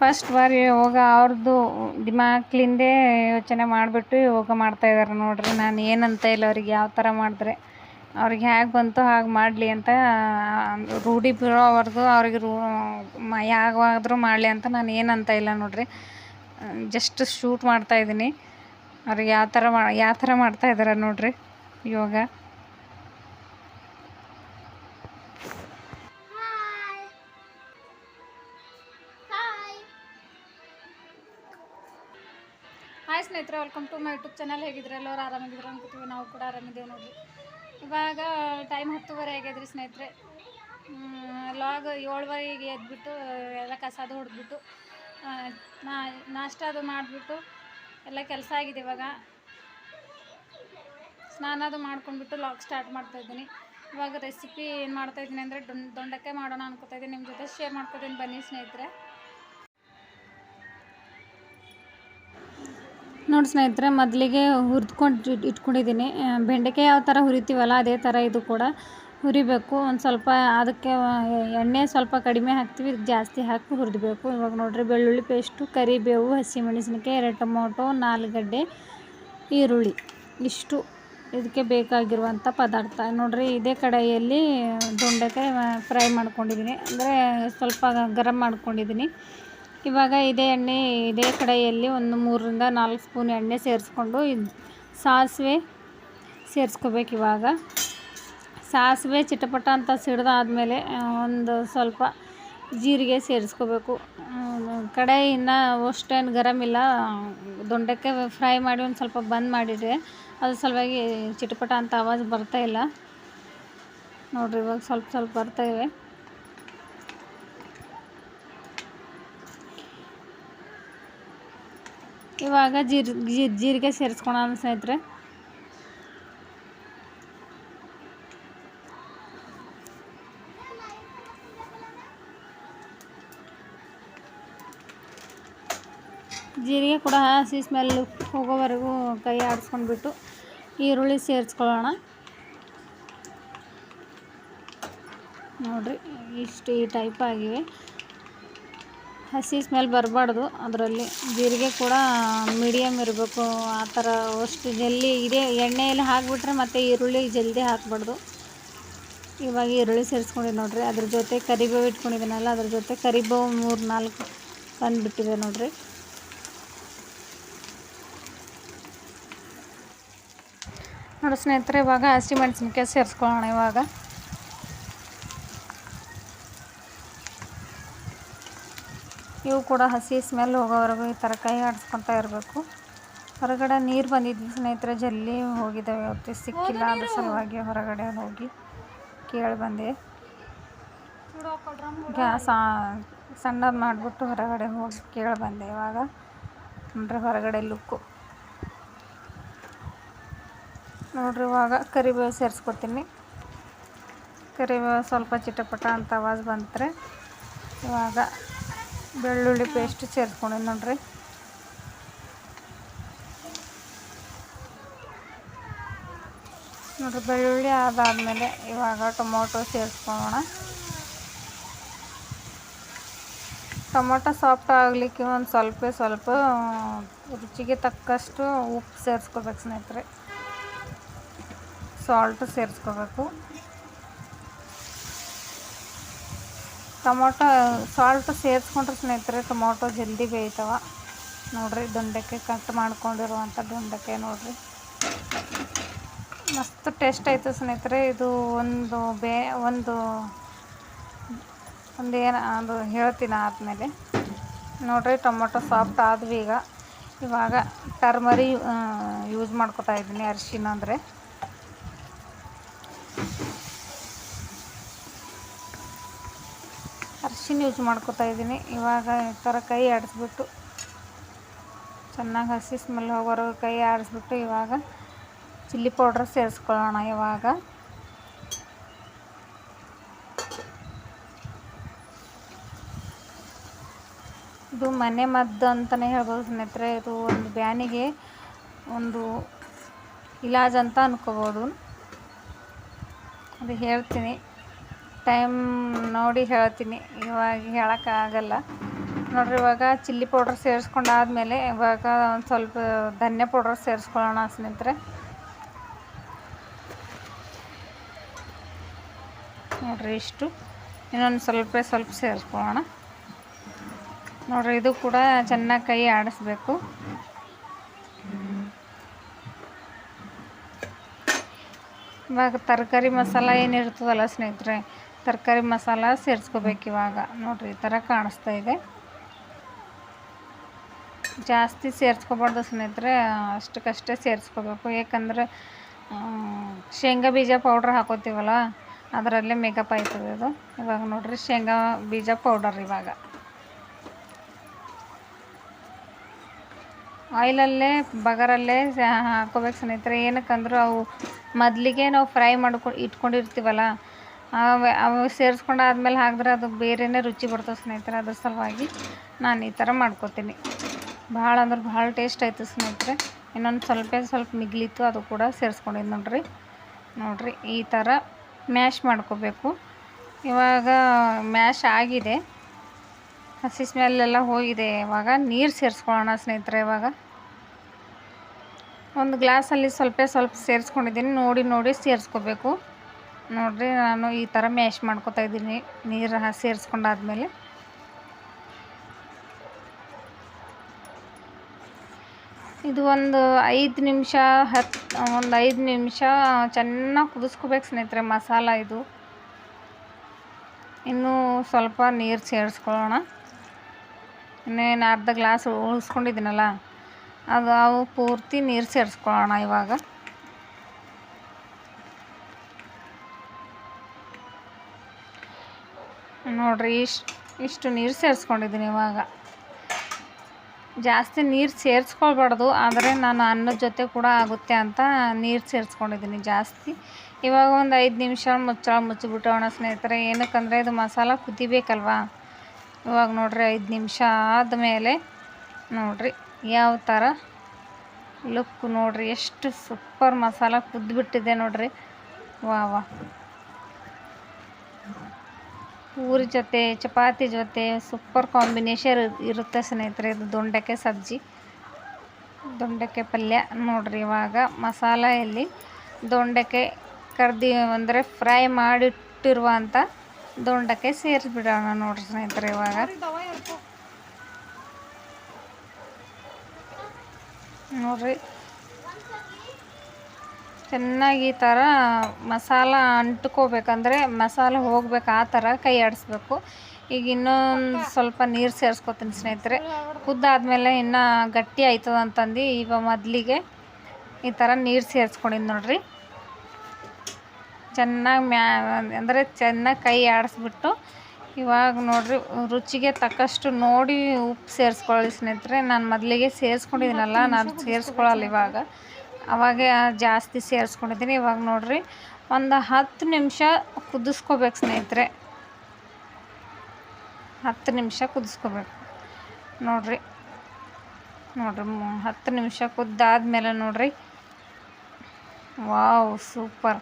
First ಬಾರಿ ಯೋಗ ಅವ್ರದ್ದು ದಿಮಾಕ್ಲಿಂದೇ ಯೋಚನೆ ಮಾಡಿಬಿಟ್ಟು ಯೋಗ ಮಾಡ್ತಾಯಿದ್ದಾರೆ ನೋಡಿರಿ. ನಾನು ಏನಂತ ಇಲ್ಲ ಅವ್ರಿಗೆ ಯಾವ ಥರ ಮಾಡಿದ್ರೆ. ಅವ್ರಿಗೆ ಹೇಗೆ ಬಂತು ಹಾಗೆ ಮಾಡಲಿ ಅಂತ, ರೂಢಿ ಬೀಳೋವರೆಗೂ ಅವ್ರಿಗೆ ರೂ ಯಾವಾಗಾದರೂ ಮಾಡಲಿ ಅಂತ ನಾನು ಏನಂತ ಇಲ್ಲ ನೋಡಿರಿ. ಜಸ್ಟ್ ಶೂಟ್ ಮಾಡ್ತಾಯಿದ್ದೀನಿ ಅವ್ರಿಗೆ ಯಾವ ಥರ ಮಾ, ಯಾವ ಥರ ಮಾಡ್ತಾಯಿದ್ದಾರೆ ನೋಡಿರಿ ಯೋಗ. ಸ್ನೇಹಿತರೆ welcome to my YouTube channel ಹೇಗಿದ್ರೆ? ಎಲ್ಲರೂ ಆರಾಮಾಗಿದ್ರು ಅನ್ಕೋತೀವಿ. ನಾವು ಕೂಡ ಆರಾಮಿದ್ದೇವೆ ನೋಡಿರಿ. ಇವಾಗ ಟೈಮ್ ಹತ್ತುವರೆ ಆಗ್ಯದ್ರಿ ಸ್ನೇಹಿತರೆ. ಲಾಗ್ ಏಳುವರೆಗೆ ಎದ್ಬಿಟ್ಟು, ಎಲ್ಲ ಕಸ ಅದು ಹೊಡೆದ್ಬಿಟ್ಟು ನಾ, ನಾಷ್ಟ ಅದು ಮಾಡಿಬಿಟ್ಟು, ಎಲ್ಲ ಕೆಲಸ ಆಗಿದೆ ಇವಾಗ. ಸ್ನಾನ ಅದು ಮಾಡ್ಕೊಂಡ್ಬಿಟ್ಟು ಲಾಗ್ ಸ್ಟಾರ್ಟ್ ಮಾಡ್ತಾಯಿದ್ದೀನಿ ಇವಾಗ ರೆಸಿಪಿ ಏನು ಮಾಡ್ತಾಯಿದ್ದೀನಿ ಅಂದರೆ ದೊಂಡಕ್ಕೆ ಮಾಡೋಣ ಅನ್ಕೋತಾ ಇದ್ದೀನಿ. ನಿಮ್ಮ ಜೊತೆ ಶೇರ್ ಮಾಡ್ಕೊತೀನಿ ಬನ್ನಿ ಸ್ನೇಹಿತರೆ. ನೋಡಿ ಸ್ನೇಹಿತರೆ, ಮೊದಲಿಗೆ ಹುರಿದ್ಕೊಂಡು ಇಟ್ಕೊಂಡಿದ್ದೀನಿ ಬೆಂಡೆಕಾಯಿ ಯಾವ ಥರ ಹುರಿತೀವಲ್ಲ, ಅದೇ ಥರ ಇದು ಕೂಡ ಹುರಿಬೇಕು. ಒಂದು ಸ್ವಲ್ಪ ಅದಕ್ಕೆ ಎಣ್ಣೆ ಸ್ವಲ್ಪ ಕಡಿಮೆ ಹಾಕ್ತೀವಿ ಜಾಸ್ತಿ ಹಾಕಿ ಹುರಿದ್ಬೇಕು. ಇವಾಗ ನೋಡಿರಿ, ಬೆಳ್ಳುಳ್ಳಿ ಪೇಸ್ಟು, ಕರಿಬೇವು, ಹಸಿಮೆಣಸಿನಕಾಯಿ, ಎರಡು ಟೊಮೊಟೊ, ನಾಲ್ಗಡ್ಡೆ, ಈರುಳ್ಳಿ. ಇಷ್ಟು ಇದಕ್ಕೆ ಬೇಕಾಗಿರುವಂಥ ಪದಾರ್ಥ. ನೋಡಿರಿ, ಇದೇ ಕಡಾಯಿಯಲ್ಲಿ ದೊಂಡೆಕಾಯಿ ಫ್ರೈ ಮಾಡ್ಕೊಂಡಿದ್ದೀನಿ ಅಂದರೆ ಸ್ವಲ್ಪ ಗರಂ ಮಾಡ್ಕೊಂಡಿದ್ದೀನಿ ಇವಾಗ ಇದೇ ಎಣ್ಣೆ ಇದೇ ಕಡೆಯಲ್ಲಿ ಒಂದು ಮೂರರಿಂದ ನಾಲ್ಕು ಸ್ಪೂನ್ ಎಣ್ಣೆ ಸೇರಿಸ್ಕೊಂಡು ಇದು ಸಾಸಿವೆ ಸೇರಿಸ್ಕೋಬೇಕು ಇವಾಗ. ಸಾಸಿವೆ ಚಿಟಪಟ ಅಂತ ಸಿಡ್ದಾದ್ಮೇಲೆ ಒಂದು ಸ್ವಲ್ಪ ಜೀರಿಗೆ ಸೇರಿಸ್ಕೋಬೇಕು. ಕಡೆ ಇನ್ನೂ ಅಷ್ಟೇನು ಗರಮ್ ಇಲ್ಲ. ದೊಂಡಕ್ಕೆ ಫ್ರೈ ಮಾಡಿ ಒಂದು ಸ್ವಲ್ಪ ಬಂದ್ ಮಾಡಿದರೆ ಅದ್ರ ಸಲುವಾಗಿ ಚಿಟಪಟ ಅಂತ ಆವಾಜ್ ಬರ್ತಾ ಇಲ್ಲ. ನೋಡ್ರಿ ಇವಾಗ ಸ್ವಲ್ಪ ಸ್ವಲ್ಪ ಬರ್ತಾ ಇವಾಗ ಜೀರ್ ಜೀರ್, ಜೀರಿಗೆ ಸೇರಿಸ್ಕೊಳ ಸ್ನೇಹಿತರೆ. ಜೀರಿಗೆ ಕೂಡ ಹಸಿ ಸ್ಮೆಲ್ ಹೋಗೋವರೆಗೂ ಕೈ ಆಡಿಸ್ಕೊಂಡ್ಬಿಟ್ಟು ಈರುಳ್ಳಿ ಸೇರಿಸ್ಕೊಳ್ಳೋಣ. ನೋಡ್ರಿ ಇಷ್ಟು ಈ ಟೈಪ್ ಆಗಿವೆ. ಹಸಿ ಸ್ಮೆಲ್ ಬರಬಾರ್ದು. ಅದರಲ್ಲಿ ಜೀರಿಗೆ ಕೂಡ ಮೀಡಿಯಮ್ ಇರಬೇಕು. ಆ ಥರ ಅಷ್ಟು ಜಲ್ದಿ ಇದೇ. ಎಣ್ಣೆಯಲ್ಲಿ ಹಾಕಿಬಿಟ್ರೆ ಮತ್ತು ಈರುಳ್ಳಿ ಜಲ್ದಿ ಹಾಕಬಾರ್ದು. ಇವಾಗ ಈರುಳ್ಳಿ ಸೇರಿಸ್ಕೊಂಡಿದ್ದು ನೋಡಿರಿ. ಅದ್ರ ಜೊತೆ ಕರಿಬೇವು ಇಟ್ಕೊಂಡಿದ್ದೀನಲ್ಲ ಅದ್ರ ಜೊತೆ ಕರಿಬೇವು ಮೂರು ನಾಲ್ಕು ಬಂದುಬಿಟ್ಟಿದೆ ನೋಡಿರಿ. ನೋಡಿ ಸ್ನೇಹಿತರೆ, ಇವಾಗ ಹಸಿ ಮೆಣಸಿನ್ಕಾಯಿ ಸೇರಿಸ್ಕೊಳ್ಳೋಣ ಇವಾಗ. ಇವು ಕೂಡ ಹಸಿ ಸ್ಮೆಲ್ ಹೋಗೋವರೆಗೂ ಈ ಥರ ಕೈ ಆಡಿಸ್ಕೊತಾ ಇರಬೇಕು. ಹೊರಗಡೆ ನೀರು ಬಂದಿದ್ವಿ ಸ್ನೇಹಿತರೆ ಜಲ್ಲಿ ಹೋಗಿದ್ದಾವೆ ಅವತ್ತು ಸಿಕ್ಕಿಲ್ಲ ಅದ್ರ ಸಲುವಾಗಿ ಹೊರಗಡೆ ಹೋಗಿ ಕೇಳಿ ಬಂದೆ. ಗ್ಯಾಸ್ ಸಣ್ಣ ಮಾಡಿಬಿಟ್ಟು ಹೊರಗಡೆ ಹೋಗಿ ಕೇಳಿ ಬಂದೆ ಇವಾಗ. ನೋಡ್ರಿ ಹೊರಗಡೆ ಲುಕ್ಕು ನೋಡ್ರಿ ಇವಾಗ ಕರಿಬೇವು ಸೇರಿಸ್ಕೊತೀನಿ ಕರಿಬೇವು ಸ್ವಲ್ಪ ಚಿಟಪಟ ಅಂತ ಆವಾಜ್ ಬಂತ್ರೆ. ಇವಾಗ ಬೆಳ್ಳುಳ್ಳಿ ಪೇಸ್ಟ್ ಸೇರಿಸ್ಕೊಂಡಿನಿ ನೋಡ್ರಿ. ನೋಡ್ರಿ ಬೆಳ್ಳುಳ್ಳಿ ಅದಾದಮೇಲೆ ಇವಾಗ ಟೊಮೊಟೊ ಸೇರಿಸ್ಕೊಳ್ಳೋಣ. ಟೊಮೊಟೊ ಸಾಫ್ಟ್ ಆಗಲಿಕ್ಕೆ ಒಂದು ಸ್ವಲ್ಪ ಸ್ವಲ್ಪ ರುಚಿಗೆ ತಕ್ಕಷ್ಟು ಉಪ್ಪು ಸೇರಿಸ್ಕೋಬೇಕು ಸ್ನೇಹಿತರೆ. ಸಾಲ್ಟ್ ಸೇರಿಸ್ಕೋಬೇಕು. ಟೊಮೊಟೊ ಸಾಲ್ಟ್ ಸೇರಿಸ್ಕೊಂಡ್ರೆ ಸ್ನೇಹಿತರೆ, ಟೊಮೊಟೊ ಜಲ್ದಿ ಬೇಯ್ತವ. ನೋಡ್ರಿ, ದೊಂಡಕ್ಕೆ ಕಟ್ ಮಾಡ್ಕೊಂಡಿರುವಂಥ ದೊಂಡಕ್ಕೆ ನೋಡ್ರಿ. ಮಸ್ತ್ ಟೇಸ್ಟ್ ಆಯಿತು ಸ್ನೇಹಿತರೆ, ಇದು ಒಂದು ಬೇ, ಒಂದು ಒಂದು ಏನು ಅದು ಹೇಳ್ತೀನಿ ಆದಮೇಲೆ. ನೋಡ್ರಿ, ಟೊಮೊಟೊ ಸಾಫ್ಟ್ ಆದ್ವಿ ಈಗ ಇವಾಗ ಟರ್ಮರಿ ಯೂಸ್ ಮಾಡ್ಕೊತಾ ಇದ್ದೀನಿ ಅರಿಶಿನ ಅಂದರೆ. ಅರಿಶಿನ ಯೂಸ್ ಮಾಡ್ಕೊತಾ ಇದ್ದೀನಿ. ಇವಾಗ ಈ ಥರ ಕೈ ಆಡಿಸ್ಬಿಟ್ಟು ಚೆನ್ನಾಗಿ ಹಸಿ ಸ್ಮೆಲ್ ಹೋಗೋವರೆಗೂ ಕೈ ಆಡಿಸ್ಬಿಟ್ಟು ಇವಾಗ ಚಿಲ್ಲಿ ಪೌಡ್ರ್ ಸೇರಿಸ್ಕೊಳ್ಳೋಣ ಇವಾಗ. ಇದು ಮನೆ ಮದ್ದು ಅಂತಲೇ ಹೇಳ್ಬೋದು ಸ್ನೇಹಿತರೆ. ಇದು ಒಂದು ಬ್ಯಾನಿಗೆ ಒಂದು ಇಲಾಜ್ ಅಂತ ಅಂದ್ಕೋಬೋದು ಅದು ಹೇಳ್ತೀನಿ. ಟೈಮ್ ನೋಡಿ ಹೇಳ್ತೀನಿ. ಇವಾಗ ಹೇಳೋಕ್ಕಾಗಲ್ಲ. ನೋಡಿರಿ, ಇವಾಗ ಚಿಲ್ಲಿ ಪೌಡ್ರ್ ಸೇರಿಸ್ಕೊಂಡಾದ್ಮೇಲೆ ಇವಾಗ ಒಂದು ಸ್ವಲ್ಪ ಧನ್ಯ ಪೌಡ್ರ್ ಸೇರಿಸ್ಕೊಳ್ಳೋಣ ಸ್ನೇಹಿತರೆ. ನೋಡಿರಿ, ಇಷ್ಟು. ಇನ್ನೊಂದು ಸ್ವಲ್ಪ ಸ್ವಲ್ಪ ಸೇರಿಸ್ಕೊಳ್ಳೋಣ. ನೋಡಿರಿ, ಇದು ಕೂಡ ಚೆನ್ನಾಗಿ ಕೈ ಆಡಿಸ್ಬೇಕು. ಇವಾಗ ತರಕಾರಿ ಮಸಾಲ ಏನಿರ್ತದಲ್ಲ ಸ್ನೇಹಿತರೆ ತರಕಾರಿ ಮಸಾಲ ಸೇರಿಸ್ಕೋಬೇಕು ಇವಾಗ. ನೋಡಿರಿ, ಈ ಥರ ಕಾಣಿಸ್ತಾ ಇದೆ. ಜಾಸ್ತಿ ಸೇರಿಸ್ಕೋಬಾರ್ದು ಸ್ನೇಹಿತರೆ, ಅಷ್ಟಕ್ಕಷ್ಟೇ ಸೇರಿಸ್ಕೋಬೇಕು. ಯಾಕಂದರೆ ಶೇಂಗಾ ಬೀಜ ಪೌಡ್ರ್ ಹಾಕೋತೀವಲ್ಲ, ಅದರಲ್ಲೇ ಮೇಕಪ್ ಆಯ್ತದೆ ಅದು. ಇವಾಗ ನೋಡಿರಿ, ಶೇಂಗಾ ಬೀಜ ಪೌಡರ್ ಇವಾಗ. ಆಯಿಲಲ್ಲೇ, ಬಗರಲ್ಲೇ ಹಾಕೋಬೇಕು ಸ್ನೇಹಿತರೆ. ಏನಕ್ಕಂದ್ರೆ, ಅವು ಮೊದಲಿಗೆ ನಾವು ಫ್ರೈ ಮಾಡ್ಕೊ, ಇಟ್ಕೊಂಡಿರ್ತೀವಲ್ಲ ಅವು ಸೇರಿಸ್ಕೊಂಡು ಆದಮೇಲೆ ಹಾಕಿದ್ರೆ ಅದು ಬೇರೆಯೇ ರುಚಿ ಬರ್ತದೆ ಸ್ನೇಹಿತರೆ, ಅದ್ರ ಸಲುವಾಗಿ ನಾನು ಈ ಥರ ಮಾಡ್ಕೊತೀನಿ. ಭಾಳ ಅಂದ್ರೆ ಭಾಳ ಟೇಸ್ಟ್ ಆಯಿತು ಸ್ನೇಹಿತರೆ. ಇನ್ನೊಂದು ಸ್ವಲ್ಪ ಸ್ವಲ್ಪ ಮಿಗ್ಲಿತ್ತು, ಅದು ಕೂಡ ಸೇರಿಸ್ಕೊಂಡಿದ್ದು ನೋಡ್ರಿ. ನೋಡಿರಿ, ಈ ಥರ ಮ್ಯಾಶ್ ಮಾಡ್ಕೋಬೇಕು. ಇವಾಗ ಮ್ಯಾಶ್ ಆಗಿದೆ. ಹಸಿ ಸ್ಮೆಲ್ಲೆಲ್ಲ ಹೋಗಿದೆ. ಇವಾಗ ನೀರು ಸೇರಿಸ್ಕೊಳ್ಳೋಣ ಸ್ನೇಹಿತರೆ ಇವಾಗ. ಒಂದು ಗ್ಲಾಸಲ್ಲಿ ಸ್ವಲ್ಪ ಸ್ವಲ್ಪ ಸೇರಿಸ್ಕೊಂಡಿದ್ದೀನಿ. ನೋಡಿ ನೋಡಿ ಸೇರಿಸ್ಕೋಬೇಕು. ನೋಡಿರಿ, ನಾನು ಈ ಥರ ಮ್ಯಾಶ್ ಮಾಡ್ಕೊತಾ ಇದ್ದೀನಿ. ನೀರು ಸೇರಿಸ್ಕೊಂಡಾದ್ಮೇಲೆ. ಇದು ಒಂದು ಐದು ನಿಮಿಷ ಹತ್ತು ಒಂದು ಐದು ನಿಮಿಷ ಚೆನ್ನಾಗಿ ಕುದಿಸ್ಕೋಬೇಕು ಸ್ನೇಹಿತರೆ, ಮಸಾಲ ಇದು. ಇನ್ನೂ ಸ್ವಲ್ಪ ನೀರು ಸೇರಿಸ್ಕೊಳ್ಳೋಣ. ಇನ್ನೇನು ಅರ್ಧ ಗ್ಲಾಸ್ ಉಳಿಸ್ಕೊಂಡಿದ್ದೀನಲ್ಲ, ಅದು ಅವು ಪೂರ್ತಿ ನೀರು ಸೇರಿಸ್ಕೊಳ್ಳೋಣ ಇವಾಗ. ನೋಡ್ರಿ, ಇಷ್ಟು ಇಷ್ಟು ನೀರು ಸೇರಿಸ್ಕೊಂಡಿದ್ದೀನಿ ಇವಾಗ. ಜಾಸ್ತಿ ನೀರು ಸೇರಿಸ್ಕೊಳ್ಬಾರ್ದು, ಆದರೆ ನಾನು ಅನ್ನದ ಜೊತೆ ಕೂಡ ಆಗುತ್ತೆ ಅಂತ ನೀರು ಸೇರಿಸ್ಕೊಂಡಿದ್ದೀನಿ ಜಾಸ್ತಿ. ಇವಾಗ ಒಂದು ಐದು ನಿಮಿಷ ಮುಚ್ಚಳ ಮುಚ್ಚಿಬಿಟ್ಟೋಣ ಸ್ನೇಹಿತರೆ, ಏನಕ್ಕಂದರೆ ಇದು ಮಸಾಲ ಕುದಿಬೇಕಲ್ವಾ? ಇವಾಗ ನೋಡ್ರಿ ಐದು ನಿಮಿಷ ಆದಮೇಲೆ ನೋಡ್ರಿ ಯಾವ ಥರ ಲುಕ್ ನೋಡ್ರಿ, ಎಷ್ಟು ಸೂಪರ್ ಮಸಾಲ ಕುದ್ದುಬಿಟ್ಟಿದೆ ನೋಡ್ರಿ. ವಾ ವಾ. ಪೂರಿ ಜೊತೆ, ಚಪಾತಿ ಜೊತೆ ಸೂಪರ್ ಕಾಂಬಿನೇಷನ್ ಇರುತ್ತೆ ಸ್ನೇಹಿತರೆ, ಇದು ದೊಂಡೆಕಾಯಿ ಸಬ್ಜಿ ದೊಂಡೆಕಾಯಿ ಪಲ್ಯ. ನೋಡ್ರಿ ಇವಾಗ ಮಸಾಲೆಯಲ್ಲಿ ದೊಂಡೆಕಾಯಿ ಕರ್ದಿ, ಅಂದರೆ ಫ್ರೈ ಮಾಡಿಟ್ಟಿರುವಂಥ ದೊಂಡೆಕಾಯಿ ಸೇರಿಸ್ಬಿಡೋಣ ನೋಡ್ರಿ ಸ್ನೇಹಿತರೆ ಇವಾಗ. ನೋಡ್ರಿ. ಚೆನ್ನಾಗಿ ಈ ಥರ ಮಸಾಲ ಅಂಟ್ಕೋಬೇಕಂದ್ರೆ ಮಸಾಲೆ ಹೋಗ್ಬೇಕು ಆ ಥರ ಕೈ ಆಡಿಸ್ಬೇಕು. ಈಗ ಇನ್ನೊಂದು ಸ್ವಲ್ಪ ನೀರು ಸೇರಿಸ್ಕೊತೀನಿ ಸ್ನೇಹಿತರೆ. ಕುದ್ದಾದ್ಮೇಲೆ ಇನ್ನೂ ಗಟ್ಟಿ ಆಯ್ತದ ಅಂತಂದು ಈಗ ಮೊದಲಿಗೆ ಈ ಥರ ನೀರು ಸೇರಿಸ್ಕೊಂಡಿದ್ದು ನೋಡ್ರಿ. ಚೆನ್ನಾಗಿ ಮ್ಯಾ ಅಂದರೆ ಚೆನ್ನಾಗಿ ಕೈ ಆಡಿಸ್ಬಿಟ್ಟು ಇವಾಗ ನೋಡ್ರಿ ರುಚಿಗೆ ತಕ್ಕಷ್ಟು ನೋಡಿ ಉಪ್ಪು ಸೇರಿಸ್ಕೊಳ್ಳಿ ಸ್ನೇಹಿತರೆ. ನಾನು ಮೊದಲಿಗೆ ಸೇರಿಸ್ಕೊಂಡಿದ್ದೀನಲ್ಲ ನಾನು ಸೇರಿಸ್ಕೊಳ್ಳಲ್ಲ ಇವಾಗ. ಅವಾಗ ಜಾಸ್ತಿ ಸೇರಿಸ್ಕೊಂಡಿದ್ದೀನಿ. ಇವಾಗ ನೋಡಿರಿ, ಒಂದು ಹತ್ತು ನಿಮಿಷ ಕುದಿಸ್ಕೋಬೇಕು ಸ್ನೇಹಿತರೆ. ಹತ್ತು ನಿಮಿಷ ಕುದಿಸ್ಕೋಬೇಕು. ನೋಡಿರಿ ನೋಡಿರಿ ಹತ್ತು ನಿಮಿಷ ಕುದ್ದಾದ್ಮೇಲೆ ನೋಡಿರಿ. Wow, super.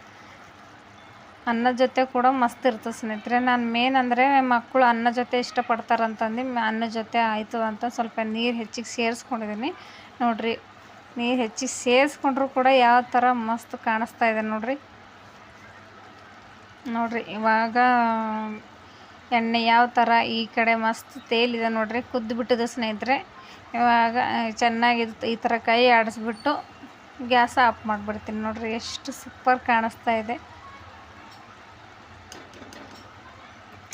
ಅನ್ನ ಜೊತೆ ಕೂಡ ಮಸ್ತ್ ಇರ್ತದೆ ಸ್ನೇಹಿತರೆ. ನಾನು ಮೇನ್ ಅಂದರೆ ಮಕ್ಕಳು ಅನ್ನ ಜೊತೆ ಇಷ್ಟಪಡ್ತಾರಂತಂದು, ಅನ್ನ ಜೊತೆ ಆಯಿತು ಅಂತ ಸ್ವಲ್ಪ ನೀರು ಹೆಚ್ಚಿಗೆ ಸೇರಿಸ್ಕೊಂಡಿದ್ದೀನಿ ನೋಡ್ರಿ ನೀರು ಹೆಚ್ಚಿ ಸೇರಿಸ್ಕೊಂಡ್ರು ಕೂಡ ಯಾವ ಥರ ಮಸ್ತ್ ಕಾಣಿಸ್ತಾ ಇದೆ ನೋಡ್ರಿ. ನೋಡ್ರಿ, ಇವಾಗ ಎಣ್ಣೆ ಯಾವ ಥರ ಈ ಕಡೆ ಮಸ್ತ್ ತೇಲಿದೆ ನೋಡ್ರಿ, ಕುದ್ದು ಬಿಟ್ಟಿದೆ ಸ್ನೇಹಿತರೆ. ಇವಾಗ ಚೆನ್ನಾಗಿ ಈ ಥರ ಕೈ ಆಡಿಸ್ಬಿಟ್ಟು ಗ್ಯಾಸ್ ಆಫ್ ಮಾಡಿಬಿಡ್ತೀನಿ ನೋಡ್ರಿ, ಎಷ್ಟು ಸೂಪರ್ ಕಾಣಿಸ್ತಾ ಇದೆ.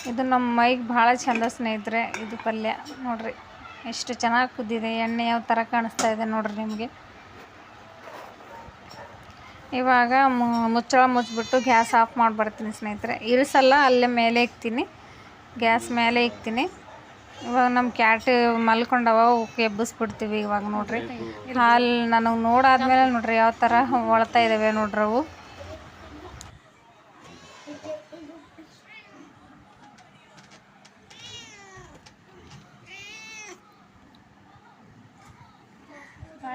ಇದು ನಮ್ಮ ಮೈಗೆ ಭಾಳ ಚಂದ ಸ್ನೇಹಿತರೆ, ಇದು ಪಲ್ಯ ನೋಡ್ರಿ. ಎಷ್ಟು ಚೆನ್ನಾಗಿ ಕುದ್ದಿದೆ, ಎಣ್ಣೆ ಯಾವ ಥರ ಕಾಣಿಸ್ತಾ ಇದೆ ನೋಡ್ರಿ ನಿಮಗೆ. ಇವಾಗ ಮುಚ್ಚಳ ಮುಚ್ಚಿಬಿಟ್ಟು ಗ್ಯಾಸ್ ಆಫ್ ಮಾಡಿಬಿಡ್ತೀನಿ ಸ್ನೇಹಿತರೆ. ಇರಿಸಲ್ಲ, ಅಲ್ಲೇ ಮೇಲೆ ಇಕ್ತೀನಿ. ಗ್ಯಾಸ್ ಮೇಲೆ ಇಕ್ತೀನಿ. ಇವಾಗ ನಮ್ಮ ಕ್ಯಾಟ್ ಮಲ್ಕೊಂಡವ ಎಬ್ಬಿಸ್ಬಿಡ್ತೀವಿ ಇವಾಗ ನೋಡ್ರಿ. ಹಾಲು ನನಗೆ ನೋಡಾದ್ಮೇಲೆ ನೋಡ್ರಿ ಯಾವ ಥರ ಒಳ್ತಾ ಇದ್ದಾವೆ ನೋಡ್ರಿ ಅವು.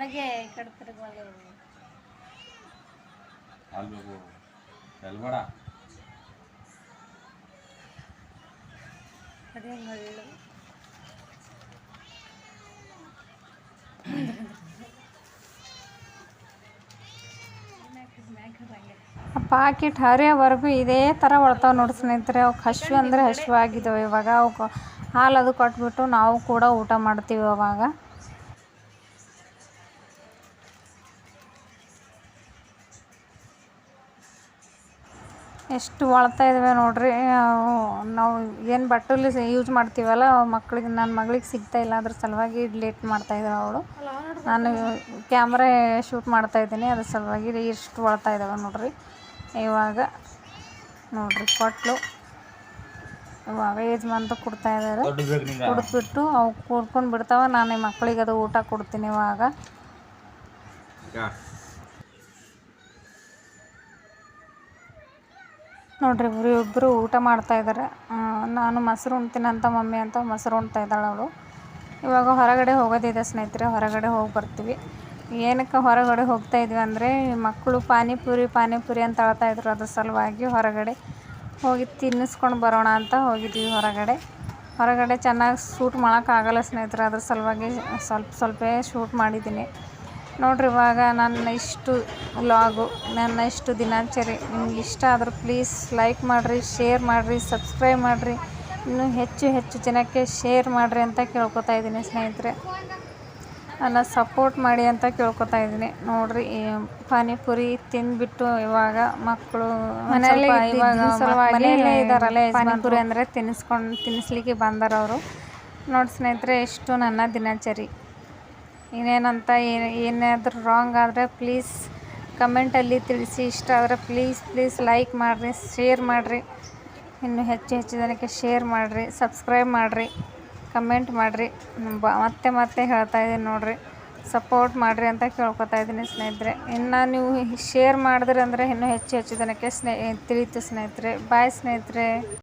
ಒಳಗೆ ಪಾಕಿಟ್ ಹರಿಯೋವರೆಗೂ ಇದೇ ಥರ ಹೊಳ್ತಾವೆ ನೋಡಿ ಸ್ನೇಹಿತರೆ. ಅವ್ಕೆ ಹಸಿವು ಅಂದರೆ ಹಸಿವು ಆಗಿದ್ದಾವೆ ಇವಾಗ. ಅವು ಹಾಲು ಅದು ಕೊಟ್ಬಿಟ್ಟು ನಾವು ಕೂಡ ಊಟ ಮಾಡ್ತೀವಿ ಅವಾಗ. ಎಷ್ಟು ಒಳ್ತಾ ಇದ್ದಾವೆ ನೋಡ್ರಿ. ಅವು ನಾವು ಏನು ಬಟ್ಟಲು ಯೂಸ್ ಮಾಡ್ತೀವಲ್ಲ ಅವು ಮಕ್ಳಿಗೆ ನನ್ನ ಮಗಳಿಗೆ ಸಿಗ್ತಾ ಇಲ್ಲ. ಅದ್ರ ಸಲುವಾಗಿ ಲೇಟ್ ಮಾಡ್ತಾ ಇದ್ದಾವೆ ಅವಳು. ನಾನು ಕ್ಯಾಮ್ರಾ ಶೂಟ್ ಮಾಡ್ತಾ ಇದ್ದೀನಿ. ಅದ್ರ ಸಲುವಾಗಿ ಎಷ್ಟು ಒಳ್ತಾ ಇದ್ದಾವೆ ನೋಡ್ರಿ. ಇವಾಗ ನೋಡ್ರಿ ಕೊಟ್ಲು. ಇವಾಗ ಯಜಮಾನ್ತ ಕೊಡ್ತಾ ಇದ್ದಾರೆ ಕುಡಿದ್ಬಿಟ್ಟು ಅವು ಕೂಡ್ಕೊಂಡು ಬಿಡ್ತಾವೆ. ನಾನು ಮಕ್ಕಳಿಗೆ ಮಕ್ಳಿಗೆ ಅದು ಊಟ ಕೊಡ್ತೀನಿ ಇವಾಗ. ನೋಡ್ರಿ ಇವರು ಇಬ್ಬರು ಊಟ ಮಾಡ್ತಾ ಇದ್ದಾರೆ ನಾನು ಮೊಸರು ಉಣ್ತೀನಂತ ಮಮ್ಮಿ ಅಂತ ಮೊಸರು ಉಣ್ತಾ ಇದ್ದಾಳೆ ಅವಳು. ಇವಾಗ ಹೊರಗಡೆ ಹೋಗೋದಿದೆ ಸ್ನೇಹಿತರೆ, ಹೊರಗಡೆ ಹೋಗಿ ಬರ್ತೀವಿ. ಏನಕ್ಕೆ ಹೊರಗಡೆ ಹೋಗ್ತಾ ಇದ್ವಿ ಅಂದರೆ ಮಕ್ಕಳು ಪಾನಿಪುರಿ ಪಾನಿಪುರಿ ಅಂತ ಅಳ್ತಾ ಇದ್ರು ಅದ್ರ ಸಲುವಾಗಿ ಹೊರಗಡೆ ಹೋಗಿ ತಿನ್ನಿಸ್ಕೊಂಡು ಬರೋಣ ಅಂತ ಹೋಗಿದ್ವಿ ಹೊರಗಡೆ. ಹೊರಗಡೆ ಚೆನ್ನಾಗಿ ಶೂಟ್ ಮಾಡೋಕ್ಕಾಗಲ್ಲ ಸ್ನೇಹಿತರೆ, ಅದ್ರ ಸಲುವಾಗಿ ಸ್ವಲ್ಪ ಸ್ವಲ್ಪ ಶೂಟ್ ಮಾಡಿದ್ದೀನಿ. ನೋಡ್ರಿ ಇವಾಗ ನನ್ನ ಇಷ್ಟು ವ್ಲಾಗು ನನ್ನ ಇಷ್ಟು ದಿನಾಚರಿ. ನಿಮ್ಗೆ ಇಷ್ಟ ಆದ್ರೆ ಪ್ಲೀಸ್ ಲೈಕ್ ಮಾಡಿರಿ ಶೇರ್ ಮಾಡಿರಿ ಸಬ್ಸ್ಕ್ರೈಬ್ ಮಾಡಿರಿ. ಇನ್ನೂ ಹೆಚ್ಚು ಹೆಚ್ಚು ಜನಕ್ಕೆ ಶೇರ್ ಮಾಡಿರಿ ಅಂತ ಕೇಳ್ಕೊತಾ ಇದ್ದೀನಿ ಸ್ನೇಹಿತರೆ. ನನ್ನ ಸಪೋರ್ಟ್ ಮಾಡಿ ಅಂತ ಕೇಳ್ಕೊತಾ ಇದ್ದೀನಿ. ನೋಡಿರಿ ಪಾನಿಪುರಿ ತಿಂದ್ಬಿಟ್ಟು ಇವಾಗ ಮಕ್ಕಳು ಮನೆಯಲ್ಲೇ ಇವಾಗ ಮನೆಯಲ್ಲೇ ಇದ್ದಾರಲ್ಲ ಪಾನಿಪುರಿ ಅಂದರೆ ತಿನ್ನಿಸ್ಕೊಂಡು ತಿನ್ನಿಸ್ಲಿಕ್ಕೆ ಬಂದಾರವರು. ನೋಡಿ ಸ್ನೇಹಿತರೆ ಎಷ್ಟು ನನ್ನ ದಿನಚರಿ. ಇನ್ನೇನಂತ ಏನು ಏನಾದರೂ ರಾಂಗ್ ಆದರೆ ಪ್ಲೀಸ್ ಕಮೆಂಟಲ್ಲಿ ತಿಳಿಸಿ. ಇಷ್ಟ ಆದರೆ ಪ್ಲೀಸ್ ಪ್ಲೀಸ್ ಲೈಕ್ ಮಾಡಿರಿ ಶೇರ್ ಮಾಡಿರಿ. ಇನ್ನು ಹೆಚ್ಚು ಹೆಚ್ಚು ಜನಕ್ಕೆ ಶೇರ್ ಮಾಡಿರಿ ಸಬ್ಸ್ಕ್ರೈಬ್ ಮಾಡಿರಿ ಕಮೆಂಟ್ ಮಾಡಿರಿ. ಮತ್ತೆ ಮತ್ತೆ ಹೇಳ್ತಾ ಇದ್ದೀನಿ ನೋಡಿರಿ. ಸಪೋರ್ಟ್ ಮಾಡಿರಿ ಅಂತ ಕೇಳ್ಕೊತಾ ಇದ್ದೀನಿ ಸ್ನೇಹಿತರೆ. ಇನ್ನು ನೀವು ಶೇರ್ ಮಾಡಿದ್ರೆ ಅಂದರೆ ಇನ್ನೂ ಹೆಚ್ಚು ಹೆಚ್ಚು ಜನಕ್ಕೆ ಸ್ನೇ ತಿಳಿತು ಸ್ನೇಹಿತರೆ. ಬಾಯ್ ಸ್ನೇಹಿತರೆ.